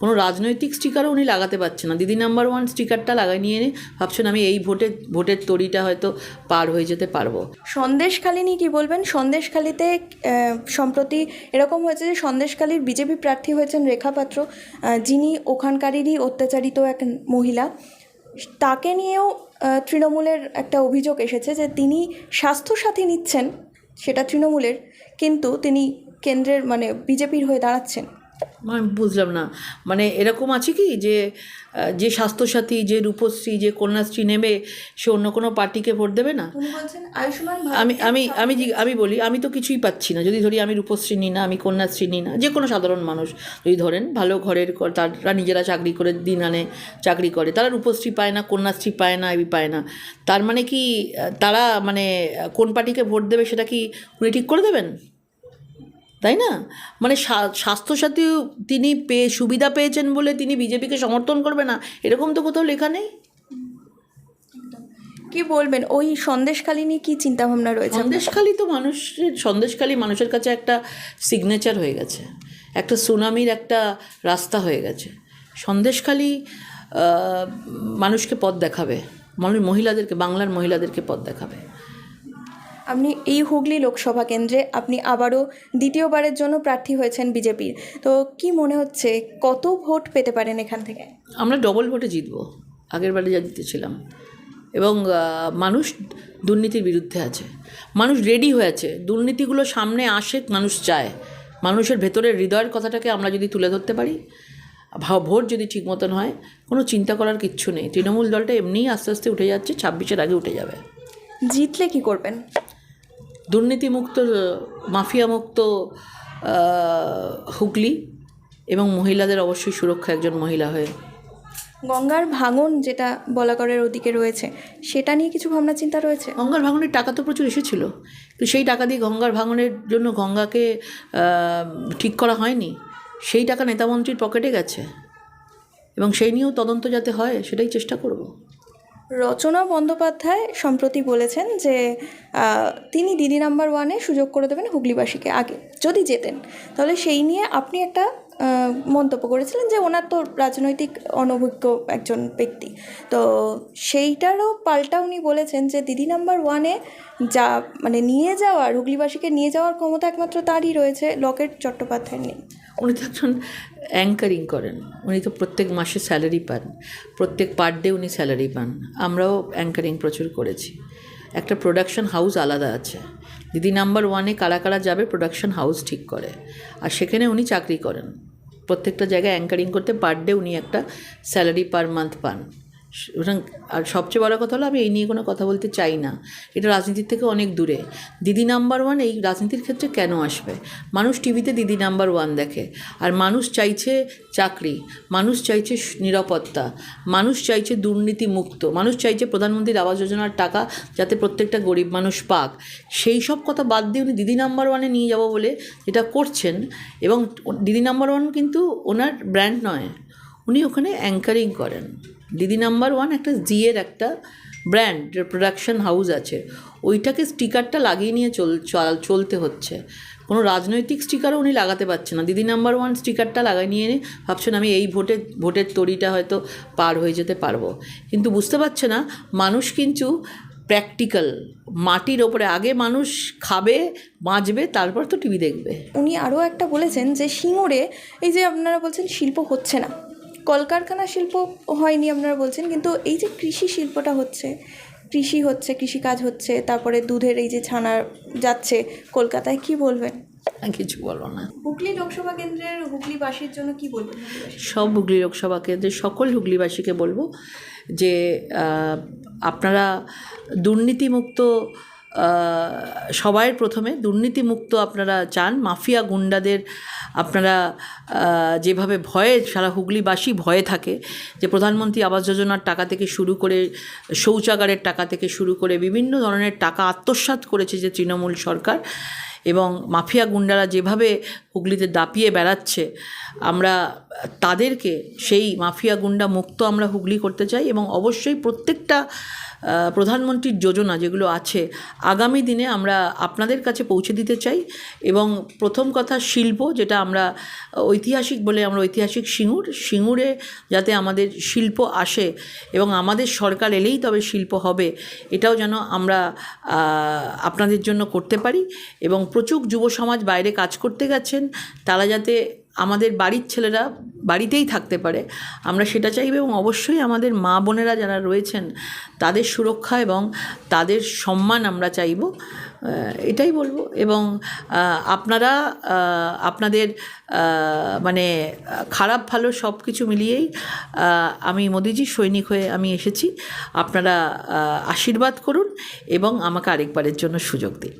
কোনো রাজনৈতিক স্টিকারও উনি লাগাতে পারছেন না। দিদি নাম্বার ওয়ান স্টিকারটা লাগাই নিয়ে ভাবছেন আমি এই ভোটে, ভোটের তরিটা হয়তো পার হয়ে যেতে পারব। সন্দেশখালী নিয়ে কী বলবেন? সন্দেশখালীতে সম্প্রতি এরকম হয়েছে যে সন্দেশখালীর বিজেপি প্রার্থী হয়েছেন রেখা পাত্র যিনি ওখানকারেরই অত্যাচারিত এক মহিলা। তাকে নিয়েও তৃণমূলের একটা অভিযোগ এসেছে যে তিনি স্বাস্থ্যসাথী নিচ্ছেন, সেটা তৃণমূলের, কিন্তু তিনি কেন্দ্রের মানে বিজেপির হয়ে দাঁড়াচ্ছেন। আমি বুঝলাম না। মানে এরকম আছে কি যে যে স্বাস্থ্যসাথী যে রূপশ্রী যে কন্যাশ্রী নেবে সে অন্য কোনো পার্টিকে ভোট দেবে না? আমি আমি আমি আমি বলি আমি তো কিছুই পাচ্ছি না। যদি ধরি আমি রূপশ্রী নিই না আমি কন্যাশ্রী নিই না যে কোনো সাধারণ মানুষ। যদি ধরেন ভালো ঘরের তারা নিজেরা চাকরি করে দিন আনে চাকরি করে তারা রূপশ্রী পায় না কন্যাশ্রী পায় না এবি পায় না। তার মানে কি তারা মানে কোন পার্টিকে ভোট দেবে সেটা কি উনি ঠিক করে দেবেন? তাই না? মানে স্বা- স্বাস্থ্যসাথী তিনি পেয়ে সুবিধা পেয়েছেন বলে তিনি বিজেপিকে সমর্থন করবে না? এরকম তো কোথাও লেখা নেই? কি বলবেন? ওই সন্দেশখালী নিয়ে কি চিন্তাভাবনা রয়েছে সন্দেশখালি তো মানুষের সন্দেশখালি মানুষের কাছে একটা সিগনেচার হয়ে গেছে। একটা সুনামির একটা রাস্তা হয়ে গেছে। সন্দেশখালি মানুষকে পথ দেখাবে। মানুষ মহিলাদেরকে বাংলার মহিলাদেরকে পথ দেখাবে। আপনি এই হুগলি লোকসভা কেন্দ্রে আপনি আবারও দ্বিতীয়বারের জন্য প্রার্থী হয়েছেন বিজেপির। তো কি মনে হচ্ছে কত ভোট পেতে পারেন এখান থেকে? আমরা ডবল ভোটে জিতবো। আগের বারে যা জিতেছিলাম। এবং মানুষ দুর্নীতির বিরুদ্ধে আছে। মানুষ রেডি হয়ে আছে। দুর্নীতিগুলো সামনে আসে মানুষ চায়। মানুষের ভেতরের হৃদয়ের কথাটাকে আমরা যদি তুলে ধরতে পারি ভোট যদি ঠিক মতন হয় কোনো চিন্তা করার কিচ্ছু নেই। তৃণমূল দলটা এমনিই আস্তে আস্তে উঠে যাচ্ছে ছাব্বিশের আগে উঠে যাবে। জিতলে কি করবেন? দুর্নীতিমুক্ত মাফিয়ামুক্ত হুগলি এবং মহিলাদের অবশ্যই সুরক্ষা একজন মহিলা হয়ে। গঙ্গার ভাঙন যেটা বলাকরের ওদিকে রয়েছে সেটা নিয়ে কিছু ভাবনা চিন্তা রয়েছে? গঙ্গার ভাঙনের টাকা তো প্রচুর এসেছিল তো সেই টাকা দিয়ে গঙ্গার ভাঙনের জন্য গঙ্গাকে ঠিক করা হয়নি। সেই টাকা নেতামন্ত্রীর পকেটে গেছে এবং সেই নিয়েও তদন্ত যাতে হয় সেটাই চেষ্টা করব। রচনা বন্দ্যোপাধ্যায় সম্প্রতি বলেছেন যে তিনি দিদি নাম্বার ওয়ানে সুযোগ করে দেবেন হুগলিবাসীকে আগে, যদি যেতেন। তাহলে সেই নিয়ে আপনি একটা মন্তব্য করেছিলেন যে ওনার তো রাজনৈতিক অনভিজ্ঞ একজন ব্যক্তি। তো সেইটারও পাল্টা উনি বলেছেন যে দিদি নাম্বার ওয়ানে যা মানে নিয়ে যাওয়ার হুগলিবাসীকে নিয়ে যাওয়ার ক্ষমতা একমাত্র তারই রয়েছে, লকেট চট্টোপাধ্যায়ের নেই। উনি তো একজন অ্যাঙ্কারিং করেন। উনি তো প্রত্যেক মাসে স্যালারি পান। প্রত্যেক পার ডে উনি স্যালারি পান। আমরাও অ্যাঙ্কারিং প্রচুর করেছি। একটা প্রোডাকশন হাউস আলাদা আছে। দিদি নাম্বার ওয়ানে কারা কারা যাবে প্রোডাকশন হাউস ঠিক করে। আর সেখানে উনি চাকরি করেন। প্রত্যেকটা জায়গায় অ্যাঙ্কারিং করতে পার ডে উনি একটা স্যালারি পার মান্থ পান। সুতরাং আর সবচেয়ে বড় কথা হলো আমি এই নিয়ে কোনো কথা বলতে চাই না। এটা রাজনীতির থেকে অনেক দূরে। দিদি নাম্বার ওয়ান এই রাজনীতির ক্ষেত্রে কেন আসবে? মানুষ টিভিতে দিদি নাম্বার ওয়ান দেখে। আর মানুষ চাইছে চাকরি, মানুষ চাইছে নিরাপত্তা, মানুষ চাইছে দুর্নীতি মুক্ত মানুষ চাইছে প্রধানমন্ত্রীর আবাস যোজনার টাকা যাতে প্রত্যেকটা গরিব মানুষ পাক। সেই সব কথা বাদ দিয়ে উনি দিদি নাম্বার ওয়ানে নিয়ে যাব বলে যেটা করছেন এবং দিদি নাম্বার ওয়ান কিন্তু ওনার ব্র্যান্ড নয়। উনি ওখানে অ্যাঙ্কারিং করেন। দিদি নাম্বার ওয়ান একটা জিয়ের একটা ব্র্যান্ড প্রোডাকশন হাউস আছে। ওইটাকে স্টিকারটা লাগিয়ে নিয়ে চল, চল- চলতে হচ্ছে। কোনো রাজনৈতিক স্টিকারও উনি লাগাতে পারছে না। দিদি নাম্বার ওয়ান স্টিকারটা লাগাই নিয়ে ভাবছেন, আমি এই ভোটে, ভোটের তরিটা হয়তো পার হয়ে যেতে পারব। কিন্তু বুঝতে পারছে না, মানুষ কিন্তু প্র্যাকটিক্যাল মাটির ওপরে। আগে মানুষ খাবে, বাঁচবে, তারপর তো টিভি দেখবে। উনি আরও একটা বলেছেন যে সিঙ্গুরে এই যে আপনারা বলছেন শিল্প হচ্ছে না। কলকারখানা শিল্প হয়নি আপনারা বলছেন কিন্তু এই যে কৃষি শিল্পটা হচ্ছে কৃষি হচ্ছে কৃষিকাজ হচ্ছে তারপরে দুধের এই যে ছানা যাচ্ছে কলকাতায় কি বলবেন? কিছু বলো না। হুগলি লোকসভা কেন্দ্রের হুগলিবাসীর জন্য কি বলবেন? সব হুগলি লোকসভা কেন্দ্রের সকল হুগলিবাসীকে বলব যে আপনারা দুর্নীতিমুক্ত সবার প্রথমে দুর্নীতিমুক্ত আপনারা চান। মাফিয়া গুন্ডাদের আপনারা যেভাবে ভয়ে, সারা হুগলিবাসী ভয়ে থাকে যে প্রধানমন্ত্রী আবাস যোজনার টাকা থেকে শুরু করে, শৌচাগারের টাকা থেকে শুরু করে বিভিন্ন ধরনের টাকা আত্মসাৎ করেছে যে তৃণমূল সরকার এবং মাফিয়া গুন্ডারা যেভাবে হুগলিতে দাপিয়ে বেড়াচ্ছে, আমরা তাদেরকে, সেই মাফিয়া গুন্ডা মুক্ত আমরা হুগলি করতে চাই এবং অবশ্যই প্রত্যেকটা প্রধানমন্ত্রীর যোজনা যেগুলো আছে, আগামী দিনে আমরা আপনাদের কাছে পৌঁছে দিতে চাই। এবং প্রথম কথা শিল্প, যেটা আমরা, ঐতিহাসিক বলে আমরা ঐতিহাসিক সিঙ্গুর, সিঙ্গুরে যাতে আমাদের শিল্প আসে এবং আমাদের সরকার এলেই তবে শিল্প হবে, এটাও যেন আমরা আপনাদের জন্য করতে পারি। এবং প্রচুর যুব সমাজ বাইরে কাজ করতে গেছেন, তারা যাতে আমাদের বাড়ির ছেলেরা বাড়িতেই থাকতে পারে। আমরা সেটা চাইব এবং অবশ্যই আমাদের মা বোনেরা যারা রয়েছেন, তাদের সুরক্ষা এবং তাদের সম্মান আমরা চাইব এটাই বলব। এবং আপনারা আপনাদের মানে খারাপ, ভালো সব কিছু মিলিয়েই আমি মোদিজির সৈনিক হয়ে আমি এসেছি। আপনারা আশীর্বাদ করুন এবং আমাকে আরেকবারের জন্য সুযোগ দিন।